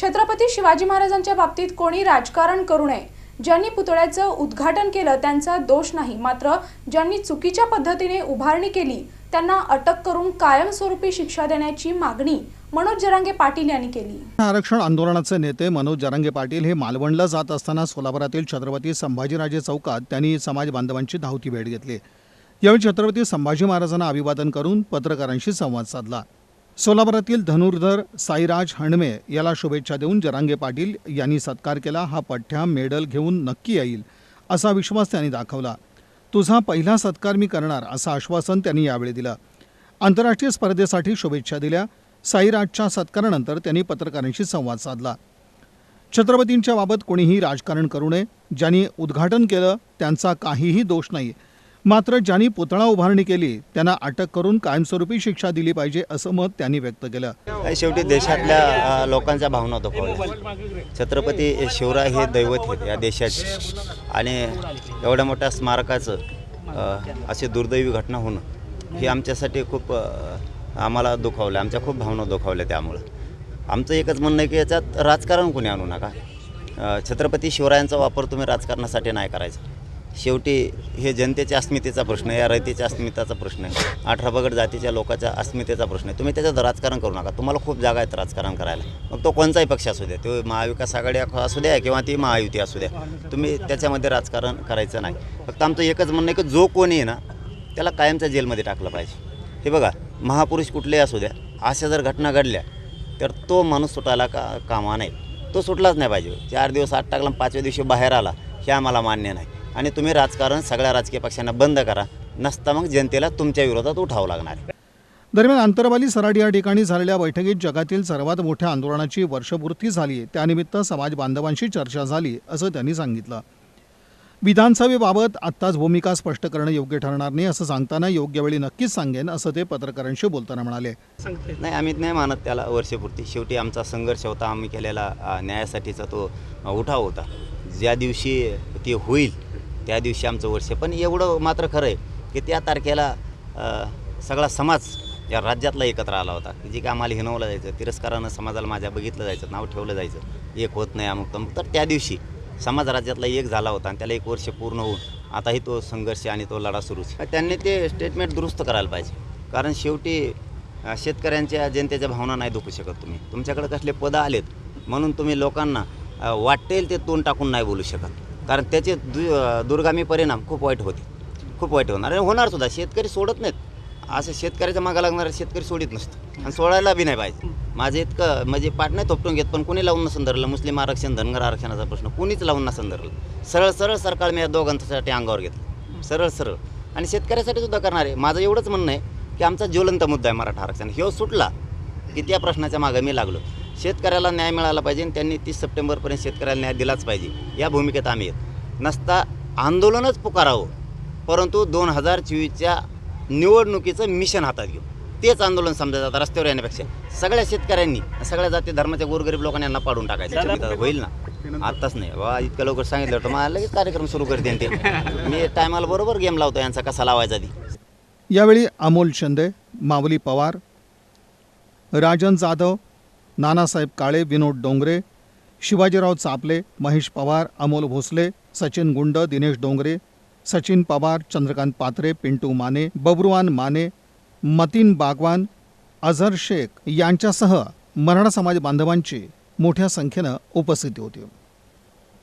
छत्रपती शिवाजी महाराजांच्या बाबतीत कोणी राजकारण करू नये. ज्यांनी पुतळ्याचं उद्घाटन केलं त्यांचा दोष नाही. मात्र ज्यांनी चुकीच्या पद्धतीने उभारणी केली त्यांना अटक करून कायमस्वरूपी शिक्षा देण्याची मागणी मनोज जरांगे पाटील यांनी केली. आरक्षण आंदोलनाचे नेते मनोज जरांगे पाटील हे मालवणला जात असताना सोलापुरातील छत्रपती संभाजीराजे चौकात त्यांनी समाज बांधवांची धावती भेट घेतली. यावेळी छत्रपती संभाजी महाराजांना अभिवादन करून पत्रकारांशी संवाद साधला. सोलापुरातील धनुर्धर साईराज हणमे याला शुभेच्छा देऊन जरांगे पाटील यांनी सत्कार केला. हा पठ्ठ्या मेडल घेऊन नक्की येईल असा विश्वास त्यांनी दाखवला. तुझा पहिला सत्कार मी करणार असं आश्वासन त्यांनी यावेळी दिलं. आंतरराष्ट्रीय स्पर्धेसाठी शुभेच्छा दिल्या. साईराजच्या सत्कारानंतर त्यांनी पत्रकारांशी संवाद साधला. छत्रपतींच्या बाबत कोणीही राजकारण करू नये. ज्यांनी उद्घाटन केलं त्यांचा काहीही दोष नाही. मात्र ज्यांनी पुतळा उभारणी केली त्यांना अटक करून कायमस्वरूपी शिक्षा दिली पाहिजे असं मत त्यांनी व्यक्त केलं. शेवटी देशातल्या लोकांच्या भावना दुखवल्या छत्रपती शिवराय हे दैवत हे या देशाचे. आणि एवढ्या मोठ्या स्मारकाचं अशी दुर्दैवी घटना होणं ही आमच्यासाठी खूप आम्हाला दुखावलं. आमच्या खूप भावना दुखावल्या त्यामुळं. आमचं एकच म्हणणं आहे की याच्यात राजकारण कोणी आणू नका? छत्रपती शिवरायांचा वापर तुम्ही राजकारणासाठी नाही करायचा. शेवटी हे जनतेच्या अस्मितेचा प्रश्न आहे या रयतेच्या अस्मितेचा प्रश्न आहे. अठरा बगड जातीच्या लोकांच्या अस्मितेचा प्रश्न आहे. तुम्ही त्याच्यात राजकारण करू नका. तुम्हाला खूप जागा आहेत राजकारण करायला. मग तो कोणताही पक्ष असू द्या तो महाविकास आघाडी असू द्या किंवा ती महायुती असू द्या तुम्ही त्याच्यामध्ये राजकारण करायचं नाही. फक्त आमचं एकच म्हणणं आहे की जो कोणी आहे ना त्याला कायमच्या जेलमध्ये टाकलं पाहिजे. हे बघा महापुरुष कुठलेही असू द्या अशा जर घटना घडल्या तर तो माणूस सुटायला का कामा नाही तो सुटलाच नाही पाहिजे. चार दिवस आठ टाकला पाचव्या दिवशी बाहेर आला हे आम्हाला मान्य नाही. आणि तुम्ही राजकारण सगळ्या राजकीय पक्षांना बंद करा. नसता मग जनतेला तुमच्या विरोधात उठावं लागणार आहे. दरम्यान आंतरवाली सराड या ठिकाणी झालेल्या बैठकीत जगातील सर्वात मोठ्या आंदोलनाची वर्षपूर्ती झाली त्यानिमित्त समाज बांधवांशी चर्चा झाली असं त्यांनी सांगितलं. विधानसभेबाबत आत्ताच भूमिका स्पष्ट करणं योग्य ठरणार नाही असं सांगताना योग्य वेळी नक्कीच सांगेन असं ते पत्रकारांशी बोलताना म्हणाले. नाही आम्ही नाही मानत त्याला वर्षपूर्ती. शेवटी आमचा संघर्ष होता आम्ही केलेला न्यायासाठीचा तो उठाव होता. ज्या दिवशी ते होईल त्या दिवशी आमचं वर्ष. पण एवढं मात्र खरं आहे की त्या तारखेला सगळा समाज या राज्यातला एकत्र आला होता. की जे काय आम्हाला हिनवलं जायचं तिरस्कारानं समाजाला माझ्या बघितलं जायचं नाव ठेवलं जायचं. एक होत नाही अमुक तमुक. तर त्या दिवशी समाज राज्यातला एक झाला होता आणि त्याला एक वर्ष पूर्ण होऊन आताही तो संघर्ष आणि तो लढा सुरूच. त्यांनी ते स्टेटमेंट दुरुस्त करायला पाहिजे. कारण शेवटी शेतकऱ्यांच्या जनतेच्या भावना नाही दुखू शकत तुम्ही. तुमच्याकडे कसले पदं आलेत म्हणून तुम्ही लोकांना वाटेल ते तोंड टाकून नाही बोलू शकत. कारण त्याचे दु दुर्गामी परिणाम खूप वाईट होते. खूप वाईट होणार. आणि होणार सुद्धा. शेतकरी सोडत नाहीत. असं शेतकऱ्याच्या मागं लागणारे शेतकरी सोडित नसतं. आणि सोडायला बी नाही पाहिजे. माझं इतकं म्हणजे पाठ नाही थोपटून घेत पण कोणी लावून नसून धरलं मुस्लिम आरक्षण धनगर आरक्षणाचा प्रश्न. कोणीच लावून नसून धरलं सरळ सरळ सरकार मी या दोघांसाठी अंगावर घेतलं. सरळ सरळ. आणि शेतकऱ्यासाठी सुद्धा करणार आहे. माझं एवढंच म्हणणं आहे की आमचा ज्वलंत मुद्दा आहे मराठा आरक्षण. ह्यो सुटला की त्या प्रश्नाच्या मागं मी लागलो. शेतकऱ्याला न्याय मिळाला पाहिजे आणि त्यांनी तीस सप्टेंबरपर्यंत शेतकऱ्याला न्याय दिलाच पाहिजे. या भूमिकेत आम्ही आहेत नसता आंदोलनच पुकारावं. परंतु दोन हजार चोवीसच्या निवडणुकीचं मिशन हातात घेऊ. तेच आंदोलन समजा जातं रस्त्यावर येण्यापेक्षा. सगळ्या शेतकऱ्यांनी सगळ्या जाती धर्माच्या गोरगरीब लोकांना यांना पाडून टाकायचं. होईल ना? आत्ताच नाही. वा इतकं लवकर सांगितलं होतं. मला लगेच कार्यक्रम सुरू करते ते. मी टायमाला बरोबर गेम लावतो यांचा कसा लावायचा ती. यावेळी अमोल शिंदे माऊली पवार राजन जाधव नानासाहेब काळे विनोद डोंगरे शिवाजीराव चापले महेश पवार अमोल भोसले सचिन गुंड दिनेश डोंगरे सचिन पवार चंद्रकांत पात्रे पिंटू माने बबरुवान माने मतीन बागवान अझर शेख यांच्यासह मराठा समाज बांधवांची मोठ्या संख्येनं उपस्थिती होती.